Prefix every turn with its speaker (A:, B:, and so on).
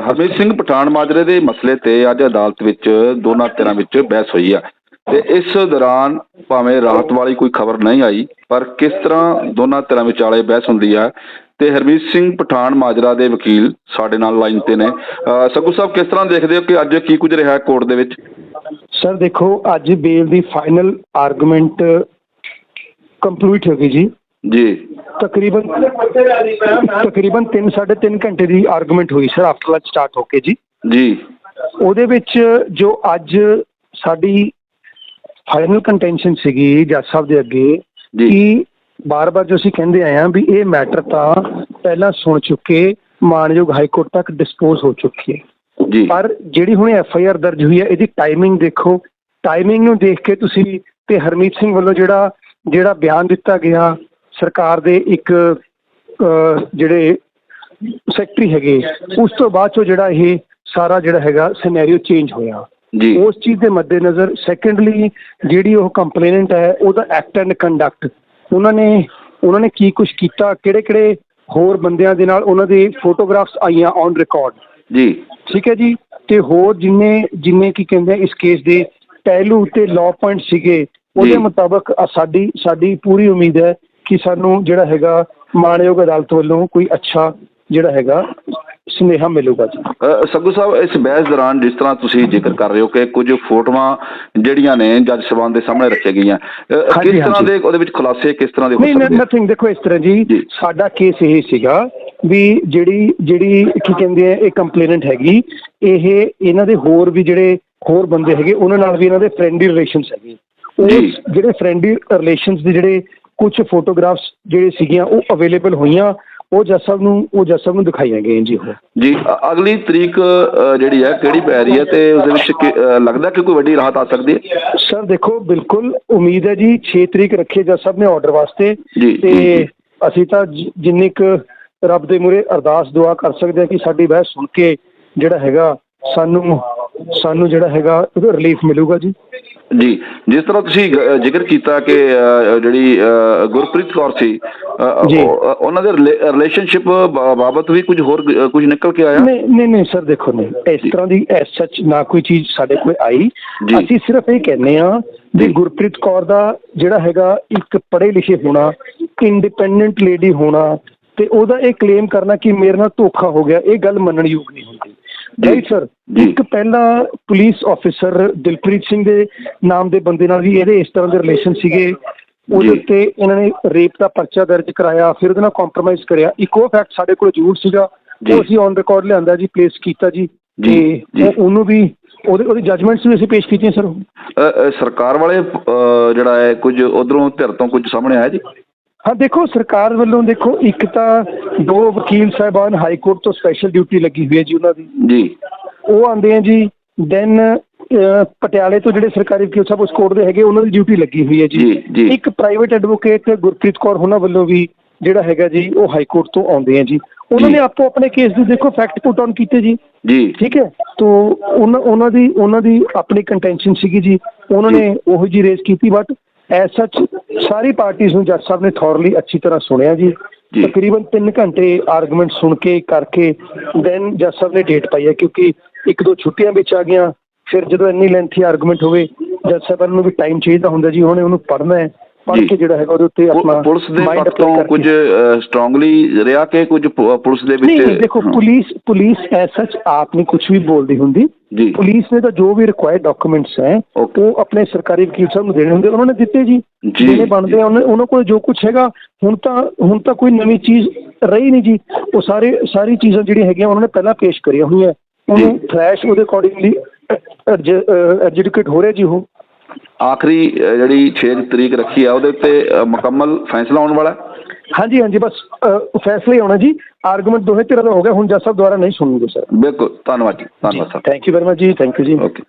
A: ਹਰਮੀਤ ਸਿੰਘ ਪਠਾਨ ਮਾਜਰੇ ਦੇ ਮਸਲੇ ਤੇ ਅੱਜ ਅਦਾਲਤ ਵਿੱਚ ਦੋਨਾਂ ਧਿਰਾਂ ਵਿੱਚ ਬਹਿਸ ਹੋਈ ਆ। ਤੇ ਇਸ ਦੌਰਾਨ ਭਾਵੇਂ ਰਾਹਤ ਵਾਲੀ ਕੋਈ ਖਬਰ ਨਹੀਂ ਆਈ, ਪਰ ਕਿਸ ਤਰ੍ਹਾਂ ਦੋਨਾਂ ਧਿਰਾਂ ਵਿਚਾਲੇ ਬਹਿਸ ਹੁੰਦੀ ਆ ਤੇ ਹਰਮੀਤ ਸਿੰਘ ਪਠਾਨ ਮਾਜਰਾ ਦੇ ਵਕੀਲ ਸਾਡੇ ਨਾਲ ਲਾਈਨ ਤੇ ਨੇ। ਅਹ ਸਗੂ ਸਾਹਿਬ, ਕਿਸ ਤਰ੍ਹਾਂ ਦੇਖਦੇ ਹੋ ਕਿ ਅੱਜ ਕੀ ਕੁਝ ਰਿਹਾ ਕੋਰਟ ਦੇ ਵਿੱਚ?
B: ਸਰ, ਦੇਖੋ, ਅੱਜ ਬੇਲ ਦੀ ਫਾਈਨਲ ਆਰਗੂਮੈਂਟ ਕੰਪਲੀਟ ਹੋ ਗਈ ਜੀ।
A: ਜੀ।
B: ਤਕਰੀਬਨ ਤਕਰੀਬਨ 3 3.5 ਘੰਟੇ ਦੀ ਆਰਗੂਮੈਂਟ ਹੋਈ ਸਰ ਆਫਟਰ ਲੰਚ ਸਟਾਰਟ ਹੋ ਕੇ ਜੀ।
A: ਜੀ।
B: ਉਹਦੇ ਵਿੱਚ ਜੋ ਅੱਜ ਸਾਡੀ ਫਾਈਨਲ ਕੰਟੈਂਸ਼ਨ ਸੀਗੀ ਜੱਜ ਸਾਹਿਬ ਦੇ ਅੱਗੇ ਕਿ ਬਾਰ-ਬਾਰ ਜੋ ਅਸੀਂ ਕਹਿੰਦੇ ਆਏ ਹਾਂ ਵੀ ਇਹ ਮੈਟਰ ਤਾਂ ਪਹਿਲਾਂ ਸੁਣ ਚੁੱਕੇ ਮਾਨਯੋਗ ਹਾਈ ਕੋਰਟ ਤੱਕ ਡਿਸਪੋਜ਼ ਹੋ ਚੁੱਕੀ ਹੈ।
A: ਜੀ।
B: ਪਰ ਜਿਹੜੀ ਹੁਣ ਐਫ ਆਈ ਆਰ ਦਰਜ ਹੋਈ ਹੈ ਇਹਦੀ ਟਾਈਮਿੰਗ ਦੇਖੋ। ਟਾਈਮਿੰਗ ਨੂੰ ਦੇਖ ਕੇ ਤੁਸੀਂ ਤੇ ਹਰਮੀਤ ਸਿੰਘ ਵੱਲੋਂ ਜਿਹੜਾ ਜਿਹੜਾ ਬਿਆਨ ਦਿੱਤਾ ਗਿਆ ਸਰਕਾਰ ਦੇ ਇੱਕ ਜਿਹੜੇ ਸੈਕਟਰੀ ਹੈਗੇ ਉਸ ਤੋਂ ਬਾਅਦ ਚੋਂ ਜਿਹੜਾ ਇਹ ਸਾਰਾ ਜਿਹੜਾ ਹੈਗਾ ਸਿਨੈਰੀਓ ਚੇਂਜ ਹੋਇਆ।
A: ਜੀ।
B: ਉਸ ਚੀਜ਼ ਦੇ ਮੱਦੇਨਜ਼ਰ ਸੈਕੰਡਲੀ ਜਿਹੜੀ ਉਹ ਕੰਪਲੇਨੈਂਟ ਹੈ ਉਹਦਾ ਐਕਟ ਐਂਡ ਕੰਡਕਟ ਉਹਨਾਂ ਨੇ ਉਹਨਾਂ ਨੇ ਕੀ ਕੁਝ ਕੀਤਾ ਕਿਹੜੇ ਕਿਹੜੇ ਹੋਰ ਬੰਦਿਆਂ ਦੇ ਨਾਲ ਉਹਨਾਂ ਦੇ ਫੋਟੋਗ੍ਰਾਫਸ ਆਈਆਂ ਔਨ ਰਿਕਾਰਡ
A: ਜੀ।
B: ਠੀਕ ਹੈ ਜੀ? ਤੇ ਹੋਰ ਜਿੰਨੇ ਜਿੰਨੇ ਕੀ ਕਹਿੰਦੇ ਇਸ ਕੇਸ ਦੇ ਪਹਿਲੂ ਤੇ ਲਾਅ ਪੁਆਇੰਟ ਸੀਗੇ ਉਹਦੇ। ਮੁਤਾਬਕ ਸਾਡੀ ਸਾਡੀ ਪੂਰੀ ਉਮੀਦ ਹੈ ਕਿ ਸਾਨੂੰ ਜਿਹੜਾ ਹੈਗਾ ਮਾਣਯੋਗ ਅਦਾਲਤ ਵੱਲੋਂ ਕੋਈ ਅੱਛਾ ਜਿਹੜਾ ਹੈਗਾ ਸੁਨੇਹਾ ਮਿਲੂਗਾ ਜੀ
A: ਸੱਗੂ ਸਾਹਿਬ ਇਸ ਬਹਿਸ ਦੌਰਾਨ ਜਿਸ ਤਰ੍ਹਾਂ ਤੁਸੀਂ ਜ਼ਿਕਰ ਕਰ ਰਹੇ ਹੋ ਕਿ ਕੁਝ ਫੋਟੋਆਂ ਜਿਹੜੀਆਂ ਨੇ ਜੱਜ ਸਭਾ ਦੇ ਸਾਹਮਣੇ ਰੱਖੀਆਂ ਗਈਆਂ ਕਿਸ ਤਰ੍ਹਾਂ। ਦੇ ਉਹਦੇ ਵਿੱਚ ਖੁਲਾਸੇ ਕਿਸ ਤਰ੍ਹਾਂ ਦੇ ਹੋ
B: ਨਹੀਂ
A: ਸਕਦੇ?
B: ਨਥਿੰਗ ਦੇਖੋ ਇਸ ਤਰ੍ਹਾਂ ਜੀ। ਸਾਡਾ ਕੇਸ ਇਹ ਸੀਗਾ ਵੀ ਜਿਹੜੀ ਜਿਹੜੀ ਕੀ ਕਹਿੰਦੇ ਆ ਇਹ ਕੰਪਲੇਨੈਂਟ ਹੈਗੀ ਇਹ ਇਹਨਾਂ ਦੇ ਹੋਰ ਵੀ ਜਿਹੜੇ ਹੋਰ ਬੰਦੇ ਹੈਗੇ ਉਹਨਾਂ ਨਾਲ ਵੀ ਇਹਨਾਂ ਦੇ ਫਰੈਂਡਲੀ ਰਿਲੇਸ਼ਨਸ ਹੈਗੇ ਜਿਹੜੇ ਫਰੈਂਡਲੀ ਰਿਲੇਸ਼ਨਸ ਦੇ ਜਿਹੜੇ ਕੁਝ ਫੋਟੋਗ੍ਰਾਫਸ ਜਿਹੜੇ ਸੀਗੀਆਂ ਉਹ ਅਵੇਲੇਬਲ ਹੋਈਆਂ। ਉਹ ਜੱਜ ਸਾਹਿਬ ਨੂੰ ਉਹ ਜੱਜ ਸਾਹਿਬ ਨੂੰ ਦਿਖਾਈਆਂ ਗਈਆਂ ਜੀ ਉਹ
A: ਜੀ ਅ- ਅਗਲੀ ਤਰੀਕ ਅ, ਜਿਹੜੀ ਹੈ ਕਿਹੜੀ ਪੈ ਰਹੀ ਹੈ ਤੇ ਉਸ ਦੇ ਵਿੱਚ ਕਿ- ਅ, ਲੱਗਦਾ ਕਿ ਕੋਈ ਵੱਡੀ ਰਾਹਤ ਆ ਸਕਦੀ ਹੈ?
B: ਸਰ ਦੇਖੋ ਬਿਲਕੁਲ ਉਮੀਦ ਹੈ ਜੀ 6 ਤਰੀਕ ਰੱਖੇ ਜੱਜ ਸਾਹਿਬ ਨੇ ਆਰਡਰ ਵਾਸਤੇ।
A: ਜੀ,
B: ਤੇ
A: ਜੀ, ਜੀ।
B: ਅਸੀਂ ਤਾਂ ਜਿ- ਜਿੰਨੀ ਕੁ ਰੱਬ ਦੇ ਮੂਹਰੇ ਅਰਦਾਸ ਦੁਆ ਕਰ ਸਕਦੇ ਹਾਂ ਕਿ ਸਾਡੀ ਬਹਿਸ ਸੁਣ ਕੇ ਜਿਹੜਾ ਹੈਗਾ ਸਾਨੂੰ ਸਾਨੂੰ ਜਿਹੜਾ ਹੈਗਾ ਰਿਲੀਫ ਮਿਲੂਗਾ ਜੀ।
A: ਜੀ ਜਿਸ ਤਰ੍ਹਾਂ ਤੁਸੀਂ ਗ- ਜ਼ਿਕਰ ਕੀਤਾ ਕਿ ਅ, ਜਿਹੜੀ ਅ, ਗੁਰਪ੍ਰੀਤ ਕੌਰ ਸੀ ਅ,
B: ਜੀ।
A: ਉਹ- ਅ, ਉਹਨਾਂ ਦੇ ਰਿਲੇਸ਼ਨਸ਼ਿਪ ਬਾਬਤ ਵੀ ਕੁਝ ਹੋਰ ਕੁਝ ਨਿਕਲ ਕੇ ਆਇਆ
B: ਨਹੀਂ ਨਹੀਂ ਨਹੀਂ ਸਰ ਦੇਖੋ ਨਹੀਂ ਇਸ ਤਰ੍ਹਾਂ ਦੀ ਐਸ ਸੱਚ ਨਾ ਕੋਈ ਚੀਜ਼ ਸਾਡੇ ਕੋਲ ਆਈ
A: ਜੀ।
B: ਅਸੀਂ ਸਿਰਫ ਇਹ ਕਹਿੰਦੇ ਆ ਵੀ
A: ਜੀ।
B: ਗੁਰਪ੍ਰੀਤ ਕੌਰ ਦਾ ਜਿਹੜਾ ਹੈਗਾ ਇੱਕ ਪੜ੍ਹੇ ਲਿਖੇ ਹੋਣਾ ਇੰਡੀਪੈਂਡੈਂਟ ਲੇਡੀ ਹੋਣਾ ਤੇ ਉਹਦਾ ਇਹ ਕਲੇਮ ਕਰਨਾ ਕਿ ਮੇਰੇ ਨਾਲ ਧੋਖਾ ਹੋ ਗਿਆ ਇਹ ਗੱਲ ਮੰਨਣਯੋਗ ਨਹੀਂ ਹੁੰਦੀ। Right sir. ਇੱਕ ਪਹਿਲਾਂ ਪੁਲਿਸ ਆਫੀਸਰ ਦਿਲਪ੍ਰੀਤ ਸਿੰਘ ਦੇ ਨਾਮ ਦੇ ਬੰਦੇ ਨਾਲ ਵੀ ਇਹਦੇ ਇਸ ਤਰ੍ਹਾਂ ਦੇ ਰਿਲੇਸ਼ਨ ਸੀਗੇ। ਉਹਦੇ। ਉੱਤੇ ਇਹਨਾਂ ਨੇ ਰੇਪ ਦਾ ਪਰਚਾ ਦਰਜ ਕਰਾਇਆ ਫਿਰ ਉਹਦੇ ਨਾਲ ਕੰਪਰੋਮਾਈਜ਼ ਕਰਿਆ। ਇੱਕ ਉਹ ਫੈਕਟ ਸਾਡੇ ਕੋਲ ਜ਼ਰੂਰ ਸੀਗਾ
A: ਜੀ।
B: ਉਹ ਅਸੀਂ ਔਨ ਰਿਕਾਰਡ ਲਿਆਂਦਾ ਜੀ ਪਲੇਸ ਕੀਤਾ ਜੀ।
A: ਜੀ,
B: ਤੇ ਉਹਨੂੰ ਵੀ ਉਹਦੇ ਉਹਦੀ ਜਜਮੈਂਟਸ ਵੀ ਅਸੀਂ ਪੇਸ਼ ਕੀਤੀਆਂ ਸਰ
A: ਸਰਕਾਰ ਵਾਲੇ ਜਿਹੜਾ ਹੈ ਕੁਝ ਉਧਰੋਂ ਧਿਰ ਤੋਂ ਕੁਝ ਸਾਹਮਣੇ ਆਇਆ ਜੀ?
B: ਹਾਂ ਦੇਖੋ ਸਰਕਾਰ ਵੱਲੋਂ ਦੇਖੋ ਇੱਕ ਤਾਂ ਦੋ ਵਕੀਲ ਸਾਹਿਬਾਨ ਹਾਈ ਕੋਰਟ ਤੋਂ ਸਪੈਸ਼ਲ ਡਿਊਟੀ ਲੱਗੀ ਹੋਈ ਹੈ ਜੀ ਉਹਨਾਂ ਦੀ।
A: ਜੀ।
B: ਉਹ ਆਉਂਦੇ ਆ ਜੀ ਦੈਨ ਪਟਿਆਲੇ ਤੋਂ ਜਿਹੜੇ ਸਰਕਾਰੀ ਵਕੀਲ ਸਾਹਿਬ ਉਸ ਕੋਰਟ ਦੇ ਹੈਗੇ ਉਹਨਾਂ ਦੀ ਡਿਊਟੀ ਲੱਗੀ ਹੋਈ ਹੈ
A: ਜੀ।
B: ਇੱਕ ਪ੍ਰਾਈਵੇਟ ਐਡਵੋਕੇਟ ਗੁਰਪ੍ਰੀਤ ਕੌਰ ਉਹਨਾਂ ਵੱਲੋਂ ਵੀ ਜਿਹੜਾ ਹੈਗਾ ਜੀ ਉਹ ਹਾਈ ਕੋਰਟ ਤੋਂ ਆਉਂਦੇ ਆ ਜੀ। ਉਹਨਾਂ। ਨੇ ਆਪੋ ਆਪਣੇ ਕੇਸ ਦੇ ਦੇਖੋ ਫੈਕਟ ਪੁੱਟ ਔਨ ਕੀਤੇ ਜੀ।
A: ਜੀ।
B: ਠੀਕ ਹੈ? ਤੋਂ ਉਹਨਾਂ ਉਹਨਾਂ ਦੀ ਉਹਨਾਂ ਦੀ ਆਪਣੀ ਕੰਟੈਂਸ਼ਨ ਸੀਗੀ ਜੀ। ਉਹਨਾਂ ਨੇ ਉਹੋ ਜੀ ਰੇਜ਼ ਕੀਤੀ ਬਟ ਐਸ ਸੱਚ ਸਾਰੀ ਪਾਰਟੀਆਂ ਨੂੰ ਜੱਜ ਸਾਹਿਬ ਨੇ ਥੋਰਲੀ ਅੱਛੀ ਤਰ੍ਹਾਂ ਸੁਣਿਆ ਜੀ। ਤਕਰੀਬਨ 3 ਘੰਟੇ ਆਰਗੂਮੈਂਟ ਸੁਣ ਕੇ ਕਰਕੇ ਦੈਨ ਜੱਜ ਸਾਹਿਬ ਨੇ ਡੇਟ ਪਾਈ ਹੈ ਕਿਉਂਕਿ ਇੱਕ ਦੋ ਛੁੱਟੀਆਂ ਵਿੱਚ ਆ ਗਈਆਂ ਫਿਰ ਜਦੋਂ ਇੰਨੀ ਲੈਂਥੀ ਆਰਗੂਮੈਂਟ ਹੋਵੇ ਜੱਜ ਸਾਹਿਬਾਨ ਨੂੰ ਵੀ ਟਾਈਮ ਚਾਹੀਦਾ ਹੁੰਦਾ ਜੀ ਉਹਨੇ ਉਹਨੂੰ ਪੜ੍ਹਨਾ ਹੈ ਪੜ੍ਹ। ਕੇ ਜਿਹੜਾ ਹੈਗਾ ਉਹਦੇ ਉੱਤੇ ਆਪਣਾ
A: ਪੁਲਿਸ ਦੇ ਪੱਖ। ਕੁਝ ਸਟਰੋਂਗਲੀ ਰਿਹਾ ਕਿ ਕੁਝ ਪੁਲਿਸ ਦੇ ਵਿੱਚ
B: ਨਹੀਂ ਦੇਖੋ। ਪੁਲਿਸ ਪੁਲਿਸ ਐਸ ਸੱਚ ਆਪ ਨਹੀਂ ਕੁਝ ਵੀ ਬੋਲਦੀ ਹੁੰਦੀ ਪੁਲਿਸ ਨੇ ਤਾਂ ਜੋ ਵੀ ਰਿਕੁਆਇਰਡ ਡਾਕੂਮੈਂਟਸ ਹੈ. ਉਹ ਆਪਣੇ ਸਰਕਾਰੀ ਵਕੀਲ ਸਾਹਿਬ ਨੂੰ ਦੇਣੇ ਹੁੰਦੇ ਉਹਨਾਂ ਨੇ ਦਿੱਤੇ ਜੀ ਜਿਹੜੇ ਬਣਦੇ ਉਹਨਾਂ ਕੋਲ ਜੋ ਕੁਝ ਹੈਗਾ ਹੁਣ ਤਾਂ ਹੁਣ ਤਾਂ ਕੋਈ ਨਵੀਂ ਚੀਜ਼ ਰਹੀ ਨਹੀਂ ਜੀ ਉਹ ਸਾਰੇ ਸਾਰੀ ਚੀਜ਼ਾਂ ਜਿਹੜੀਆਂ ਹੈਗੀਆਂ ਉਹਨਾਂ ਨੇ ਪਹਿਲਾਂ ਪੇਸ਼ ਕਰੀਆਂ ਹੋਈਆਂ ਉਹਨੂੰ। ਫਲੈਸ਼ ਉਹਦੇ ਅਕੋਰਡਿੰਗਲੀ ਐਡਜੂਡਿਕੇਟ ਹੋ ਰਿਹਾ ਜੀ ਉਹ
A: ਆਖਰੀ ਜਿਹੜੀ 6 ਤਰੀਕ ਰੱਖੀ ਆ ਉਹਦੇ ਉੱਤੇ ਮੁਕੰਮਲ ਫੈਸਲਾ ਆਉਣ ਵਾਲਾ?
B: ਹਾਂਜੀ ਹਾਂਜੀ ਬਸ ਫੈਸਲਾ ਹੀ ਆਉਣਾ ਜੀ। ਆਰਗੂਮੈਂਟ ਦੋਹੇ ਧਿਰਾਂ ਦਾ ਹੋ ਗਿਆ ਹੁਣ ਜੱਜ ਸਾਹਿਬ ਦੁਆਰਾ ਨਹੀਂ ਸੁਣੂਗੇ ਸਰ
A: ਬਿਲਕੁਲ ਧੰਨਵਾਦ ਜੀ ਧੰਨਵਾਦ sir.
B: Thank you very much ਜੀ ਥੈਂਕ ਯੂ ਜੀ।
A: ਓਕੇ